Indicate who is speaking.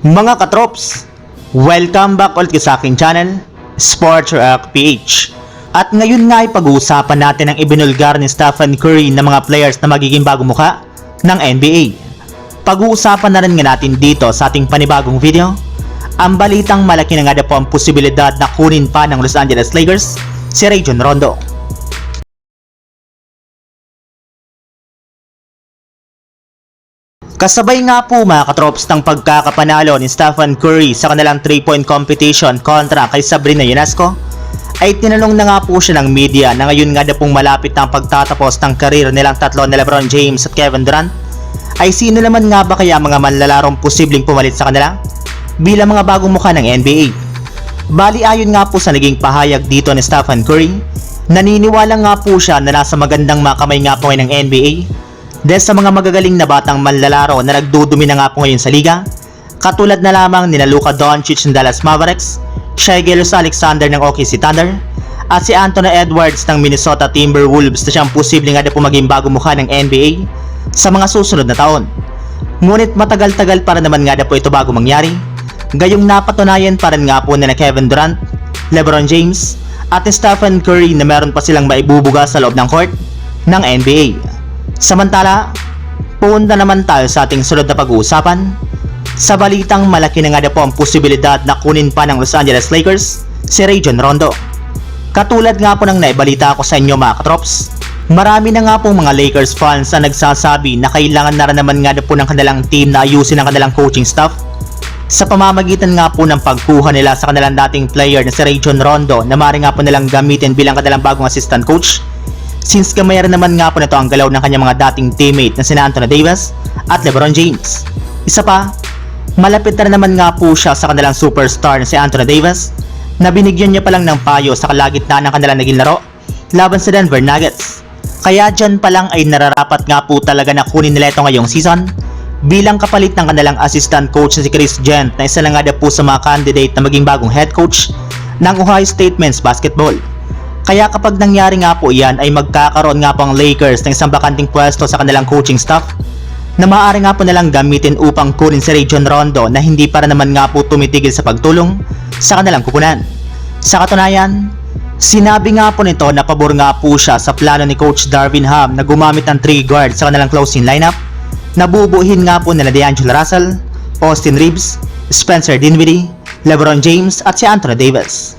Speaker 1: Mga katrops, welcome back ulit sa aking channel, Sports Rock PH. At ngayon nga ay pag-uusapan natin ang ibinulgar ni Stephen Curry na mga players na magiging bagong muka ng NBA. Pag-uusapan na rin nga natin dito sa ating panibagong video, ang balitang malaki na nga na po ang posibilidad na kunin pa ng Los Angeles Lakers si Rajon Rondo. Kasabay nga po mga katrops ng pagkakapanalo ni Stephen Curry sa kanilang 3-point competition kontra kay Sabrina Ionesco, ay tinanong na nga po siya ng media na ngayon nga na pong malapit ang pagtatapos ng karir nilang tatlo ni Lebron James at Kevin Durant, ay sino naman nga ba kaya mga manlalarong posibleng pumalit sa kanila bilang mga bagong mukha ng NBA. Bali ayon nga po sa naging pahayag dito ni Stephen Curry, naniniwala nga po siya na nasa magandang mga kamay nga po ng NBA dahil sa mga magagaling na batang manlalaro na nagdudumi na nga po ngayon sa liga, katulad na lamang nina Luka Doncic ng Dallas Mavericks, Shai Gilgeous Alexander ng OKC Thunder, at si Anthony Edwards ng Minnesota Timberwolves na siyang posibleng nga po maging bagong mukha ng NBA sa mga susunod na taon. Ngunit matagal-tagal para naman nga na po ito bago mangyari, gayong napatunayan pa rin nga po na Kevin Durant, LeBron James, at Stephen Curry na meron pa silang maibubuga sa loob ng court ng NBA. Samantala, punta naman tayo sa ating sunod na pag-uusapan. Sa balitang malaki na nga na po ang posibilidad na kunin pa ng Los Angeles Lakers si Rajon Rondo. Katulad nga po ng naibalita ko sa inyo mga katrops, marami na nga pong mga Lakers fans na nagsasabi na kailangan na rin naman nga na po ng kanilang team na ayusin ang kanilang coaching staff sa pamamagitan nga po ng pagkuha nila sa kanilang dating player na si Rajon Rondo na maaari nga po nilang gamitin bilang kanilang bagong assistant coach since kamay rin naman nga po nito ang galaw ng kanyang mga dating teammate na sina Anthony Davis at LeBron James. Isa pa, malapit na naman nga po siya sa kanilang superstar na si Anthony Davis na binigyan niya pa lang ng payo sa kalagitnaan ng kanilang naging laro laban sa Denver Nuggets. Kaya dyan pa lang ay nararapat nga po talaga na kunin nila ito ngayong season bilang kapalit ng kanilang assistant coach na si Chris Gent na isa lang nga po sa mga candidate na maging bagong head coach ng Ohio State Men's Basketball. Kaya kapag nangyari nga po yan ay magkakaroon nga po ang Lakers ng isang bakanting pwesto sa kanilang coaching staff na maaari nga po nilang gamitin upang kunin si Rajon Rondo na hindi para naman nga po tumitigil sa pagtulong sa kanilang kupunan. Sa katunayan, sinabi nga po nito na pabor nga po siya sa plano ni Coach Darvin Ham na gumamit ng 3 guard sa kanilang closing lineup na bubuhin nga po nila D'Angelo Russell, Austin Reeves, Spencer Dinwiddie, LeBron James at si Anthony Davis.